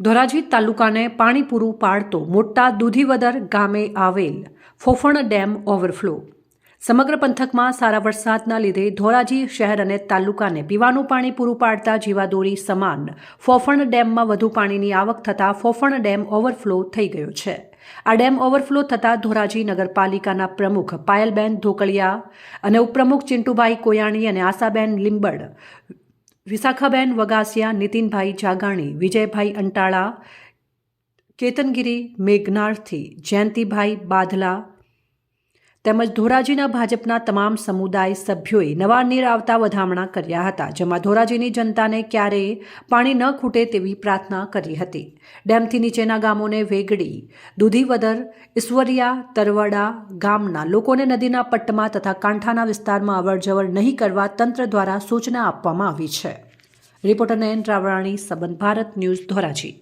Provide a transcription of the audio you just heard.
ધોરાજી તાલુકાને પાણી પૂરું પાડતો મોટા દૂધીવદર ગામે આવેલ ફોફણ ડેમ ઓવરફ્લો. સમગ્ર પંથકમાં સારા વરસાદના લીધે ધોરાજી શહેર અને તાલુકાને પીવાનું પાણી પૂરું પાડતા જીવાદોરી સમાન ફોફણ ડેમમાં વધુ પાણીની આવક થતાં ફોફણ ડેમ ઓવરફ્લો થઈ ગયો છે. આ ડેમ ઓવરફ્લો થતાં ધોરાજી નગરપાલિકાના પ્રમુખ પાયલબેન ધોકળિયા અને ઉપપ્રમુખ ચિંટુભાઈ કોયાણી અને આશાબેન લીંબડ વિશાખાબેન વગાસિયા નીતિનભાઈ જાગાણી વિજયભાઈ અંટાળા કેતનગીરી મેઘનાળથી જયંતિભાઈ બાધલા તેમજ ધોરાજીના ભાજપના તમામ સમુદાય સભ્યોએ નવા નીર આવતા વધામણા કર્યા હતા, જેમાં ધોરાજીની જનતાને ક્યારેય પાણી ન ખૂટે તેવી પ્રાર્થના કરી હતી. ડેમથી નીચેના ગામોને વેગડી, દૂધીવદર, ઈશ્વરિયા, તરવડા ગામના લોકોને નદીના પટ્ટમાં તથા કાંઠાના વિસ્તારમાં અવરજવર નહીં કરવા તંત્ર દ્વારા સૂચના આપવામાં આવી છે. રિપોર્ટર નયન રાવરાણી, સંબંધ ભારત ન્યૂઝ ધોરાજી.